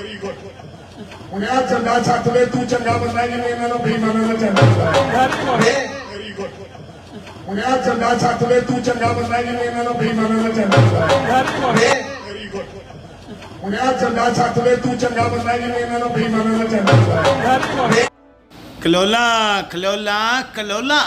Very good ਹੁਣ ਆ ਚੰਗਾ ਛੱਤ ਵੇ ਤੂੰ ਚੰਗਾ ਬੰਦਾ ਜਿਵੇਂ ਇਹਨਾਂ ਨੂੰ ਬੇਈਮਾਨਾਂ ਦਾ ਚੰਗਾ ਵੈਰੀ ਗੁੱਡ ਹੁਣ ਆ ਚੰਗਾ ਛੱਤ ਵੇ ਤੂੰ ਚੰਗਾ ਬੰਦਾ ਜਿਵੇਂ ਇਹਨਾਂ ਨੂੰ ਬੇਈਮਾਨਾਂ ਦਾ ਚੰਗਾ ਵੈਰੀ ਗੁੱਡ ਹੁਣ ਆ ਚੰਗਾ ਛੱਤ ਵੇ ਤੂੰ ਚੰਗਾ ਬੰਦਾ ਜਿਵੇਂ ਇਹਨਾਂ ਨੂੰ ਬੇਈਮਾਨਾਂ ਦਾ ਚੰਗਾ ਕਲੋਲਾ ਕਲੋਲਾ ਕਲੋਲਾ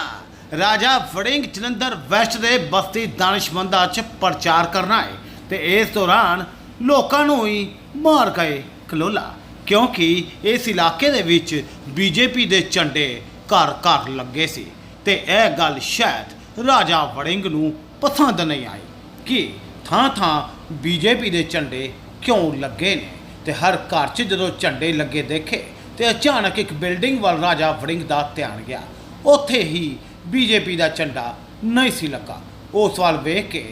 ਰਾਜਾ ਫੜਿੰਗ ਜਲੰਧਰ ਵੈਸਟ ਦੇ ਬਸਤੀ ਦਾਨਿਸ਼ਮੰਦਾ ਚ ਪ੍ਰਚਾਰ ਕਰਨਾ ਹੈ ਤੇ ਇਸ ਦੌਰਾਨ ਲੋਕਾਂ ਨੂੰ ਹੀ ਮਾਰ ਗਏ। ਕਲੋਲਾ ਕਿਉਂਕਿ ਇਸ ਇਲਾਕੇ ਦੇ ਵਿੱਚ ਬੀਜੇਪੀ ਦੇ ਝੰਡੇ ਘਰ ਘਰ ਲੱਗੇ ਸੀ ਤੇ ਇਹ ਗੱਲ ਸ਼ਾਇਦ ਰਾਜਾ ਵੜਿੰਗ ਨੂੰ ਪਸੰਦ ਨਹੀਂ ਆਈ ਕਿ ਥਾਂ ਥਾਂ ਬੀਜੇਪੀ ਦੇ ਝੰਡੇ ਕਿਉਂ ਲੱਗੇ ਨੇ ਤੇ ਹਰ ਘਰ 'ਚ ਜਦੋਂ ਝੰਡੇ ਲੱਗੇ ਦੇਖੇ ਤੇ ਅਚਾਨਕ ਇੱਕ ਬਿਲਡਿੰਗ ਵੱਲ ਰਾਜਾ ਵੜਿੰਗ ਦਾ ਧਿਆਨ ਗਿਆ, ਉੱਥੇ ਹੀ ਬੀਜੇਪੀ ਦਾ ਝੰਡਾ ਨਹੀਂ ਸੀ ਲੱਗਾ। ਉਸ ਵੱਲ ਵੇਖ ਕੇ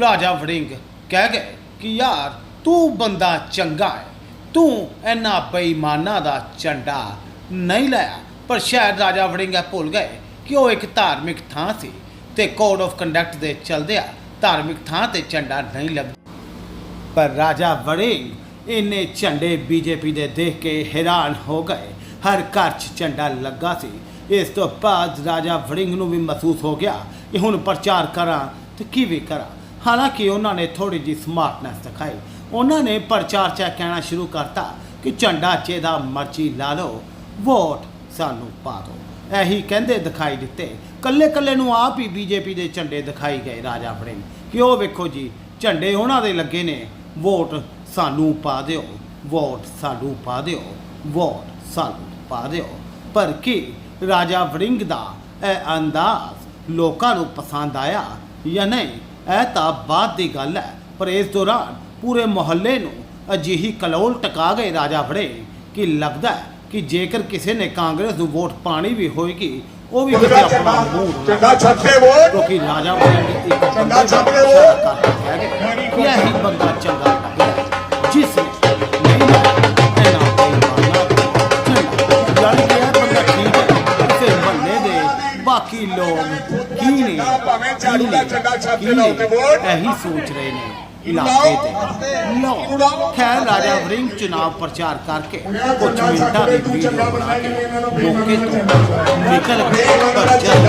ਰਾਜਾ ਵੜਿੰਗ ਕਹਿ ਗਏ ਕਿ, ਯਾਰ, ਤੂੰ ਬੰਦਾ ਚੰਗਾ ਹੈ। ਤੂੰ ਇਹਨਾਂ ਬੇਈਮਾਨਾਂ ਦਾ ਝੰਡਾ ਨਹੀਂ ਲਾਇਆ। ਪਰ ਸ਼ਾਇਦ ਰਾਜਾ ਵੜਿੰਗ ਭੁੱਲ ਗਏ ਕਿ ਉਹ ਇੱਕ ਧਾਰਮਿਕ ਥਾਂ ਸੀ ਤੇ ਕੋਡ ਆਫ ਕੰਡਕਟ ਦੇ ਚਲਦਿਆਂ ਧਾਰਮਿਕ ਥਾਂ ਤੇ ਝੰਡਾ ਨਹੀਂ ਲੱਗ ਪਰ ਰਾਜਾ ਵੜਿੰਗ ਇੰਨੇ ਝੰਡੇ ਬੀਜੇਪੀ ਦੇ ਦੇਖ ਕੇ ਹੈਰਾਨ ਹੋ ਗਏ। ਹਰ ਘਰ 'ਚ ਝੰਡਾ ਲੱਗਾ ਸੀ। ਇਸ ਤੋਂ ਬਾਅਦ ਰਾਜਾ ਵੜਿੰਗ ਨੂੰ ਵੀ ਮਹਿਸੂਸ ਹੋ ਗਿਆ ਕਿ ਹੁਣ ਪ੍ਰਚਾਰ ਕਰਾਂ ਤੇ ਕਿਵੇਂ ਕਰਾਂ। ਹਾਲਾਂਕਿ ਉਹਨਾਂ ਨੇ ਥੋੜੀ ਜਿਹੀ ਸਮਾਰਟਨੈਸ ਦਿਖਾਈ। ਉਹਨਾਂ ਨੇ ਪ੍ਰਚਾਰ 'ਚ ਕਹਿਣਾ ਸ਼ੁਰੂ ਕਰਤਾ ਕਿ ਝੰਡਾ ਚੇਦਾ ਮਰਜ਼ੀ ਲਾ ਲਓ, ਵੋਟ ਸਾਨੂੰ ਪਾ ਦਿਓ। ਇਹੀ ਕਹਿੰਦੇ ਦਿਖਾਈ ਦਿੱਤੇ। ਕੱਲੇ ਕੱਲੇ ਨੂੰ ਆਪ ਹੀ ਬੀਜੇਪੀ ਦੇ ਝੰਡੇ ਦਿਖਾਈ ਗਏ, ਰਾਜਾ ਵੜਿੰਗ। ਕਿ ਉਹ ਵੇਖੋ ਜੀ, ਝੰਡੇ ਉਹਨਾਂ ਦੇ ਲੱਗੇ ਨੇ। ਵੋਟ ਸਾਨੂੰ ਪਾ ਦਿਓ, ਵੋਟ ਸਾਨੂੰ ਪਾ ਦਿਓ, ਵੋਟ ਸਾਨੂੰ ਪਾ ਦਿਓ। ਪਰ ਕੀ ਰਾਜਾ ਵੜਿੰਗ ਦਾ ਇਹ ਅੰਦਾਜ਼ ਲੋਕਾਂ ਨੂੰ ਪਸੰਦ ਆਇਆ ਜਾਂ ਨਹੀਂ? ਇਹ ਤਾਂ ਬਾਅਦ ਦੀ ਗੱਲ ਹੈ, ਪਰ ਇਸ ਦੌਰਾਨ ਪੂਰੇ ਮੁਹੱਲੇ ਨੂੰ ਅਜਿਹੀ ਕਲੋਲ ਟਕਾ ਗਏ ਰਾਜਾ ਵੜਿੰਗ ਕਿ ਲੱਗਦਾ ਹੈ ਕਿ ਜੇਕਰ ਕਿਸੇ ਨੇ ਕਾਂਗਰਸ ਨੂੰ ਵੋਟ ਪਾਣੀ ਵੀ ਹੋਏਗੀ ਉਹ ਵੀ ਕਿਤੇ ਆਪਣਾ ਮੂੰਹ ਚੰਗਾ ਤੇ ਵੋਟ। ਕਿਉਂਕਿ ਰਾਜਾ ਇੱਕ ਚੰਗਾ ਦਾ ਛੱਡ ਦੇ ਕਿ ਇਹੀ ਬੰਦਾ ਚੰਗਾ ਲੱਗਦਾ ਜਿਸ ਨੇ ਦਾ ਹੈ ਦੇ ਬਾਕੀ ਲੋਕ ਕੀ ਨੇ ਭਾਵੇਂ ਝਾੜੂ ਦਾ ਚੰਗਾ ਲਾਓ ਤੇ ਵੋਟ। ਇਹੀ ਸੋਚ ਰਹੇ ਨੇ। ਇਲਾਕੇ ਤੇ ਲੋ ਖੈਰ ਰਾਜਾ ਵਰਿੰਗ ਚੁਣਾਵ ਪ੍ਰਚਾਰ ਕਰਕੇ ਕੁਝ ਮਿੰਟਾਂ ਦੀ ਵੀਡੀਓ ਬਣਾ ਕੇ ਮੌਕੇ ਤੋਂ ਨਿਕਲ ਗਏ ਪਰ ਜਦ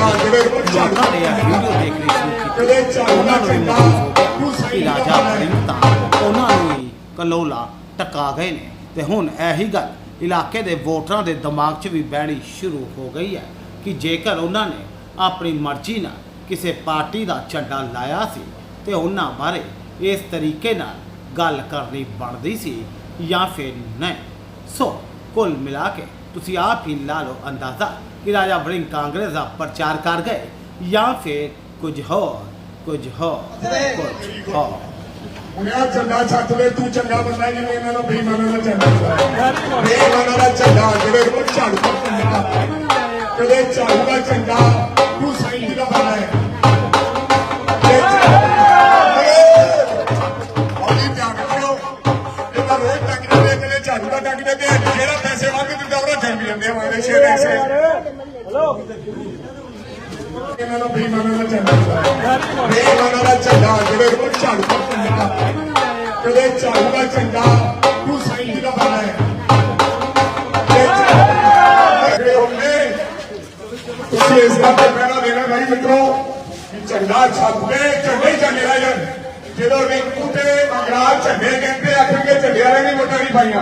ਲੋਕਾਂ ਨੇ ਇਹ ਵੀਡੀਓ ਦੇਖਣੀ ਸ਼ੁਰੂ ਕੀਤੀ ਉਹਨਾਂ ਨੂੰ ਮਹਿਸੂਸ ਕਿ ਰਾਜਾ ਵਰਿੰਗ ਤਾਂ ਉਹਨਾਂ ਨੂੰ ਹੀ ਕਲੋਲਾ ਟਕਾ ਗਏ ਨੇ। ਤੇ ਹੁਣ ਇਹੀ ਗੱਲ ਇਲਾਕੇ ਦੇ ਵੋਟਰਾਂ ਦੇ ਦਿਮਾਗ 'ਚ ਵੀ ਬਹਿਣੀ ਸ਼ੁਰੂ ਹੋ ਗਈ ਹੈ ਕਿ ਜੇਕਰ ਉਹਨਾਂ ਨੇ ਆਪਣੀ ਮਰਜ਼ੀ ਨਾਲ ਕਿਸੇ ਪਾਰਟੀ ਦਾ ਝੰਡਾ ਲਾਇਆ ਸੀ ਤੇ ਉਹਨਾਂ ਬਾਰੇ ਇਸ ਤਰੀਕੇ ਨਾਲ ਗੱਲ ਕਰਨੀ ਬਣਦੀ ਸੀ ਜਾਂ ਫਿਰ ਨਹੀਂ। ਸੋ, ਕੁੱਲ ਮਿਲਾ ਕੇ ਤੁਸੀਂ ਆਪ ਹੀ ਲਾ ਲਓ ਅੰਦਾਜ਼ਾ ਕਿ ਰਾਜਾ ਵੜਿੰਗ ਕਾਂਗਰਸ ਦਾ ਪ੍ਰਚਾਰ ਕਰ ਗਏ ਜਾਂ ਫਿਰ ਕੁਝ ਹੋਰ ਕੁਝ ਹੋਰ ਕੁਝ ਹੋਰ। ਹੁਣ ਚੰਗਾ ਛੱਤ ਵੇ ਤੂੰ ਚੰਗਾ ਬੰਦਾ ਜਿਵੇਂ ਇਹਨਾਂ ਨੂੰ ਬੇਈਮਾਨਾਂ ਦਾ ਚੰਗਾ ਬੇਈਮਾਨਾਂ ਦਾ ਚੰਗਾ ਜਿਹੜੇ ਕੋਲ ਝਾੜੂ ਦਾ ਚੰਗਾ ਕਦੇ ਝਾੜੂ ਦਾ ਚੰਗਾ ਉਹਦਾ ਜੰਮ ਜਾਂਦੇ ਆ ਮਾਰੇ ਸ਼ੇਰ ਇਹਨਾਂ ਬੇਈਮਾਨਾਂ ਦਾ ਚੰਗਾ ਬੇਈਮਾਨਾਂ ਦਾ ਚੰਗਾ ਜਿਹੜੇ ਕੋਲ ਝਾੜੂ ਦਾ ਚੰਗਾ ਕਦੇ ਝਾੜੂ ਦਾ ਝੰਡਾ ਤੂੰ ਸਹੀ ਦਾ ਬਣਾ ਹੈ। ਤੁਸੀਂ ਇਸ ਗੱਲ ਤੇ ਪਹਿਲਾਂ ਦੇਣਾ ਭਾਈ ਮਿੱਤਰੋ ਕਿ ਝੰਡਾ ਛੱਤ ਤੇ ਝੰਡੇ ਝੰਡੇ ਰਹਿ ਜਾਣ। ਜਦੋਂ ਰਿੰਕੂ ਤੇ ਅੰਗਰਾਜ ਝੰਡੇ ਕਹਿੰਦੇ, ਆਖਣਗੇ ਝੰਡਿਆਂ ਵਾਲੇ ਨੇ ਵੋਟਾਂ ਨਹੀਂ ਪਾਈਆਂ।